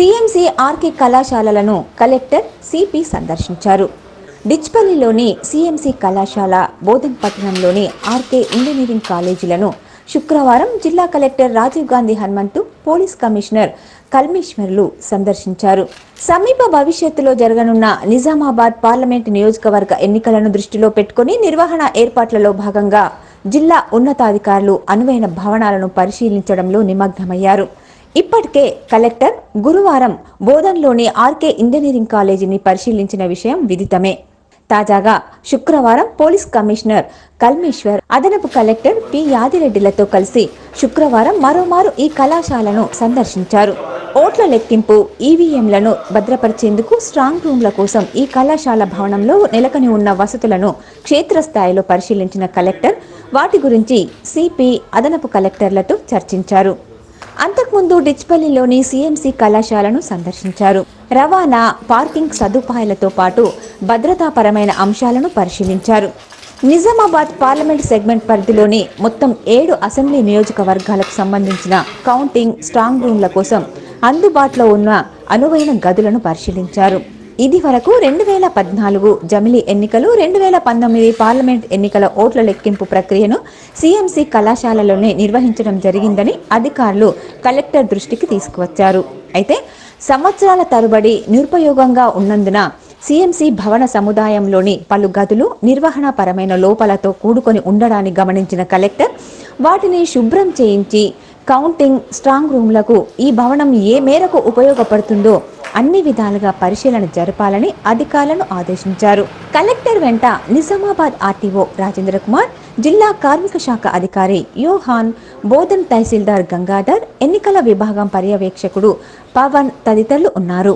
CMC RK కళాశాలలను collector CP సందర్శించారు. డిచ్పల్లిలోని సిఎంసి కళాశాల బోధన్పట్టణంలోని ఆర్కే ఇంజనీరింగ్ కాలేజీలను శుక్రవారం జిల్లా collector Rajiv Gandhi Hanumanthu police commissioner కల్మేశ్వర్లు సందర్శించారు. సమీప భవిష్యత్తులో జరగనున్న నిజామాబాద్ పార్లమెంట్ నియోజకవర్గ ఎన్నికలను దృష్టిలో పెట్టుకుని నిర్వహణ ఏర్పాట్లలో భాగంగా జిల్లా ఉన్నతాధికారులు అనువైన భవనాలను పరిశీలించడంలో నిమగ్నమయ్యారు. ఇప్పటికే కలెక్టర్ గురువారం బోధన్లోని ఆర్కే ఇంజనీరింగ్ కాలేజీని పరిశీలించిన విషయం విదితమే. తాజాగా శుక్రవారం పోలీస్ కమిషనర్ కల్మేశ్వర్ అదనపు కలెక్టర్ పి. యాదిరెడ్డిలతో కలిసి శుక్రవారం మరోమారు ఈ కళాశాలను సందర్శించారు. ఓట్ల లెక్కింపు ఈవీఎంలను భద్రపరిచేందుకు స్ట్రాంగ్ రూమ్ల కోసం ఈ కళాశాల భవనంలో నెలకొని ఉన్న వసతులను క్షేత్రస్థాయిలో పరిశీలించిన కలెక్టర్ వాటి గురించి సిపి అదనపు కలెక్టర్లతో చర్చించారు. అంతకుముందు డిచ్పల్లిలోని సీఎంసీ కళాశాలను సందర్శించారు. రవాణా పార్కింగ్ సదుపాయాలతో పాటు భద్రతాపరమైన అంశాలను పరిశీలించారు. నిజామాబాద్ పార్లమెంట్ సెగ్మెంట్ పరిధిలోని మొత్తం ఏడు అసెంబ్లీ నియోజకవర్గాలకు సంబంధించిన కౌంటింగ్ స్ట్రాంగ్ రూమ్ల కోసం అందుబాటులో ఉన్న అనువైన గదులను పరిశీలించారు. ఇది వరకు రెండు వేల పద్నాలుగు జమిలీ ఎన్నికలు రెండు వేల పంతొమ్మిది పార్లమెంట్ ఎన్నికల ఓట్ల లెక్కింపు ప్రక్రియను సీఎంసీ కళాశాలలోనే నిర్వహించడం జరిగిందని అధికారులు కలెక్టర్ దృష్టికి తీసుకువచ్చారు. అయితే సంవత్సరాల తరబడి నిరుపయోగంగా ఉన్నందున సీఎంసీ భవన సముదాయంలోని పలు గదులు నిర్వహణపరమైన లోపాలతో కూడుకొని ఉండడాన్ని గమనించిన కలెక్టర్ వాటిని శుభ్రం చేయించి కౌంటింగ్ స్ట్రాంగ్ రూమ్లకు ఈ భవనం ఏ మేరకు ఉపయోగపడుతుందో అన్ని విధాలుగా పరిశీలన జరపాలని అధికారులను ఆదేశించారు. కలెక్టర్ వెంట నిజామాబాద్ ఆర్టీఓ రాజేంద్ర కుమార్ జిల్లా కార్మిక శాఖ అధికారి యోహాన్ బోధన్ తహసీల్దార్ గంగాధర్ ఎన్నికల విభాగం పర్యవేక్షకుడు పవన్ తదితరులు ఉన్నారు.